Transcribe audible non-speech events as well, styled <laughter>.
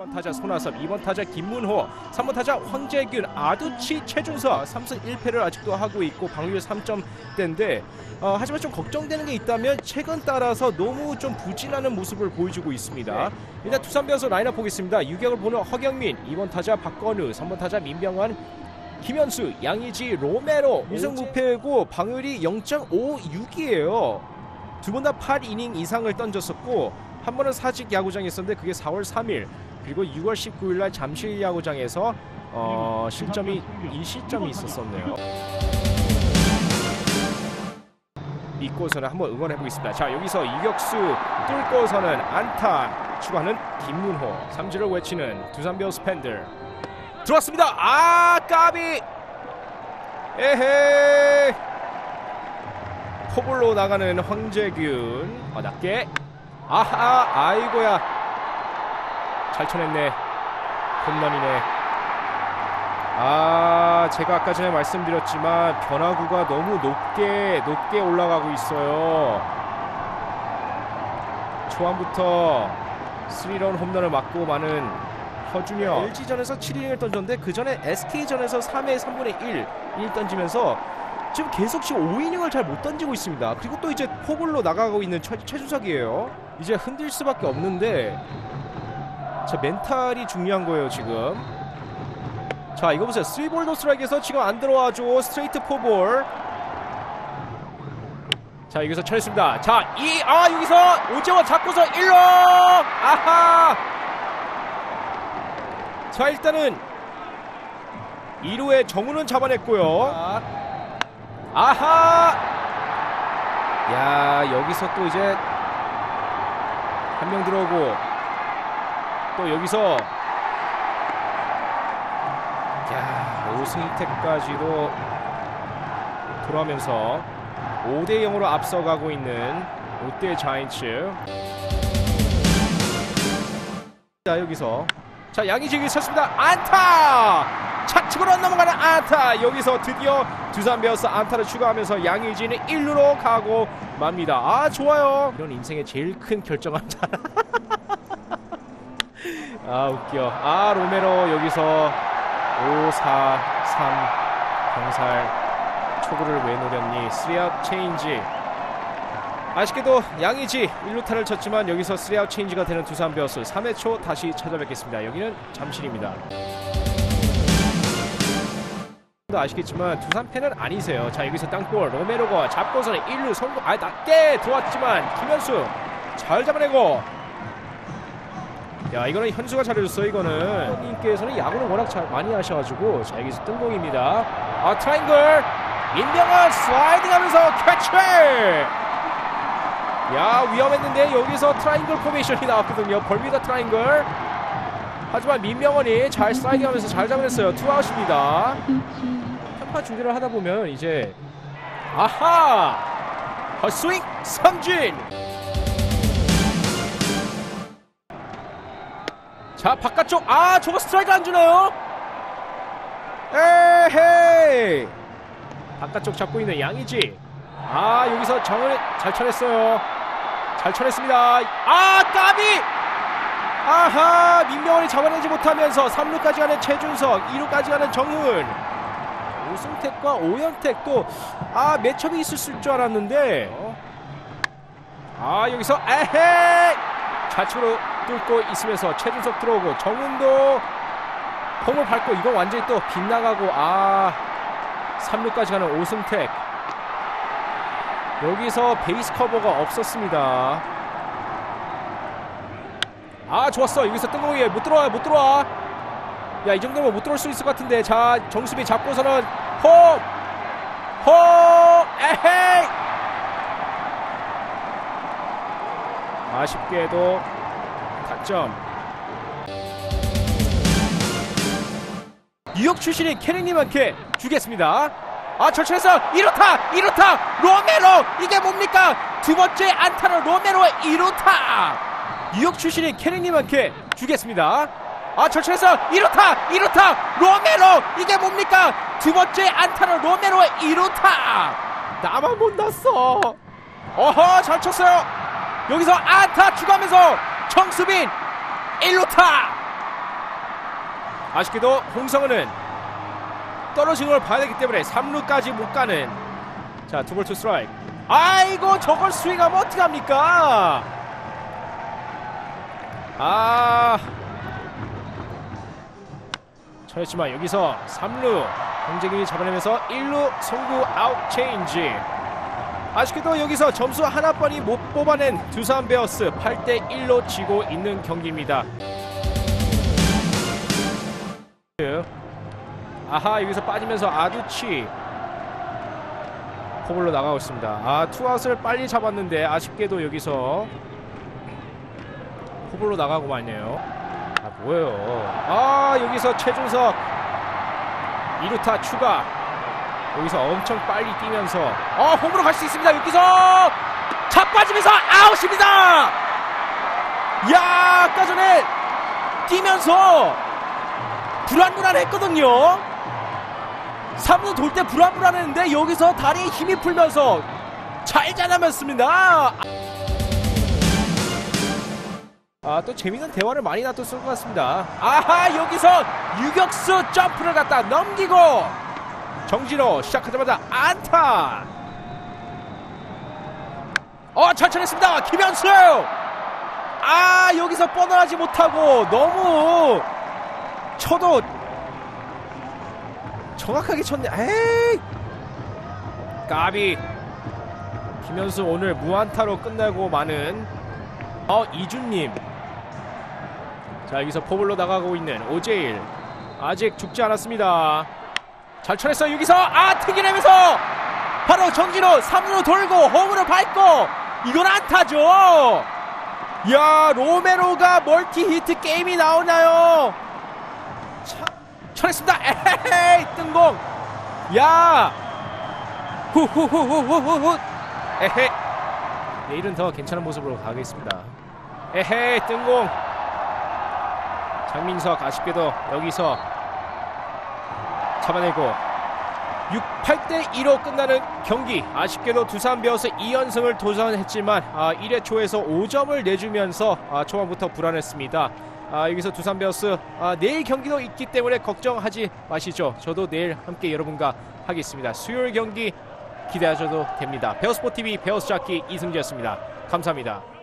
1번 타자 손아섭, 2번 타자 김문호, 3번 타자 황재균, 아두치, 최준석 3승 1패를 아직도 하고 있고 방위율 3점대인데 어, 하지만 좀 걱정되는 게 있다면 최근 따라서 너무 좀 부진하는 모습을 보여주고 있습니다. 일단 두산 베어스 라인업 보겠습니다. 유격을 보는 허경민, 2번 타자 박건우, 3번 타자 민병환, 김현수, 양의지, 로메로 1승 무패고 방율이 0.56이에요. 두 번 다 8이닝 이상을 던졌었고 한 번은 사직 야구장에 있었는데 그게 4월 3일 그리고 6월 19일 날 잠실 야구장에서 어, 실점이 1실점이 있었었네요. 믿고서는 한번 응원해 보겠습니다. 자 여기서 유격수 뚫고서는 안타 추가하는 김문호 삼지를 외치는 두산 베어스 팬들 들어왔습니다. 아 까비 에헤 포볼로 나가는 황재균 아 낮게 아하 아이고야. 잘 쳐냈네. 홈런이네. 아 제가 아까 전에 말씀드렸지만 변화구가 너무 높게 높게 올라가고 있어요. 초반부터 스리런 홈런을 맞고 마는 허준혁 LG전에서 7이닝을 던졌는데 그 전에 SK전에서 3회 3분의 1, 1 던지면서 지금 계속 지금 5이닝을 잘 못 던지고 있습니다. 그리고 또 이제 포볼로 나가고 있는 최, 최준석이에요. 이제 흔들 수밖에 없는데 자 멘탈이 중요한 거예요 지금. 자 이거 보세요. 3볼 노스트라이크에서 지금 안 들어와줘 스트레이트 포볼. 자 여기서 쳐냈습니다. 자 이 아 여기서 오재원 잡고서 1루 아하. 자 일단은 2루에 정우는 잡아냈고요. 아하! 야 여기서 또 이제 한 명 들어오고 또 여기서 야 5승 1패까지도 돌아오면서 5대 0으로 앞서가고 있는 롯데 자이언츠. 자 여기서 자 양희직이 쳤습니다. 안타 차측으로 안 넘어가는 안타. 여기서 드디어 두산 베어스 안타를 추가하면서 양의진은 1루로 가고 맙니다. 아 좋아요. 이런 인생의 제일 큰 결정한다 <laughs> 아 웃겨. 아 로메로 여기서 5 4 3 경살 초구를 왜 노렸니? 3아웃 체인지. 아쉽게도 양의지 1루타를 쳤지만 여기서 3아웃 체인지가 되는 두산 베어스 3회 초 다시 찾아뵙겠습니다. 여기는 잠실입니다 아시겠지만 두산 팬은 아니세요. 자 여기서 땅볼 로메로가 잡고서는 1루 성공. 아 낮게 들어왔지만 김현수 잘 잡아내고. 야 이거는 현수가 잘해줬어 이거는. 님께서는 야구를 워낙 잘 많이 하셔가지고. 자 여기서 뜬공입니다. 아 트라이앵글. 민병헌 슬라이딩하면서 캐치! 야 위험했는데 여기서 트라이앵글 포메이션이 나왔거든요. 벌미다 트라이앵글 하지만 민명원이 잘 슬라이딩하면서 잘 잡아냈어요. 투아웃입니다. 편파 중계를 하다 보면 이제 아하! 헛스윙 삼진! 자 바깥쪽. 아 저거 스트라이크 안 주나요? 에헤이! 바깥쪽 잡고 있는 양이지. 아 여기서 정을 잘 쳐냈어요. 잘 쳐냈습니다. 아 까비 아하 민명원이 잡아내지 못하면서 3루까지 가는 최준석 2루까지 가는 정훈 오승택과 오현택 또아 매첩이 있을 줄 알았는데 아 여기서 에헤! 좌측으로 뚫고 있으면서 최준석 들어오고 정훈도 홈을 밟고 이거 완전히 또 빗나가고 아 3루까지 가는 오승택. 여기서 베이스 커버가 없었습니다 아 좋았어. 여기서 뜬공이에 못 들어와 못 들어와. 야 이 정도면 못 들어올 수 있을 것 같은데. 자 정수비 잡고서는 홈! 홈! 에헤이! 아쉽게도 득점. 뉴욕 출신인 캐릭님한테 주겠습니다. 아 절차에서 1루타 1루타 로메로! 이게 뭡니까? 두 번째 안타는 로메로의 1루타 뉴욕 출신인 캐릭님한테 주겠습니다. 아 절차에서 1루타 1루타 로메로! 이게 뭡니까? 두 번째 안타는 로메로의 1루타! 나만 못 났어. 어허 잘 쳤어요. 여기서 안타 추가하면서 정수빈 1루타! 아쉽게도 홍성은은 떨어지는 걸 봐야 되기 때문에 3루까지 못 가는. 자 투볼 투 스트라이크. 아이고 저걸 스윙하면 어떡합니까 아 저였지만 여기서 3루 홍재균이 잡아내면서 1루 송구 아웃 체인지 아쉽게도 여기서 점수 하나뿐이 못 뽑아낸 두산 베어스 8대 1로 지고 있는 경기입니다. 아하 여기서 빠지면서 아두치 포볼로 나가고 있습니다. 아 투아웃을 빨리 잡았는데 아쉽게도 여기서 포볼로 나가고 말네요. 아 뭐예요? 아 여기서 최준석. 2루타 추가. 여기서 엄청 빨리 뛰면서. 어 홈으로 갈 수 있습니다. 여기서 자빠지면서 아웃입니다! 야 아까 전에 뛰면서 불안불안했거든요. 3루 돌 때 불안불안했는데 여기서 다리에 힘이 풀면서 잘 잡아냈습니다 아 또 재밌는 대화를 많이 놔뒀을 것 같습니다 아하 여기서 유격수 점프를 갖다 넘기고 정진호 시작하자마자 안타. 어 천천했습니다. 김현수. 아 여기서 뻔뻔하지 못하고 너무 쳐도 정확하게 쳤네. 에이 까비. 김현수 오늘 무안타로 끝내고 마는 어 이준님. 자 여기서 포블로 나가고 있는 오제일. 아직 죽지 않았습니다. 잘 쳐냈어요 여기서. 아 튕겨내면서 바로 정진호 3루로 돌고 홈으로 밟고 이건 안타죠. 야 로메로가 멀티 히트 게임이 나오나요? 차, 쳐냈습니다. 에헤이 뜬공. 야 후후후후후후. 에헤 내일은 더 괜찮은 모습으로 가겠습니다. 에헤이 뜬공 장민석 아쉽게도 여기서 잡아내고 6, 8대 2로 끝나는 경기 아쉽게도 두산 베어스 2연승을 도전했지만 아, 1회 초에서 5점을 내주면서 아, 초반부터 불안했습니다. 아, 여기서 두산 베어스 아, 내일 경기도 있기 때문에 걱정하지 마시죠. 저도 내일 함께 여러분과 하겠습니다. 수요일 경기 기대하셔도 됩니다. 베어스포 TV 베어스 자키 이승재였습니다. 감사합니다.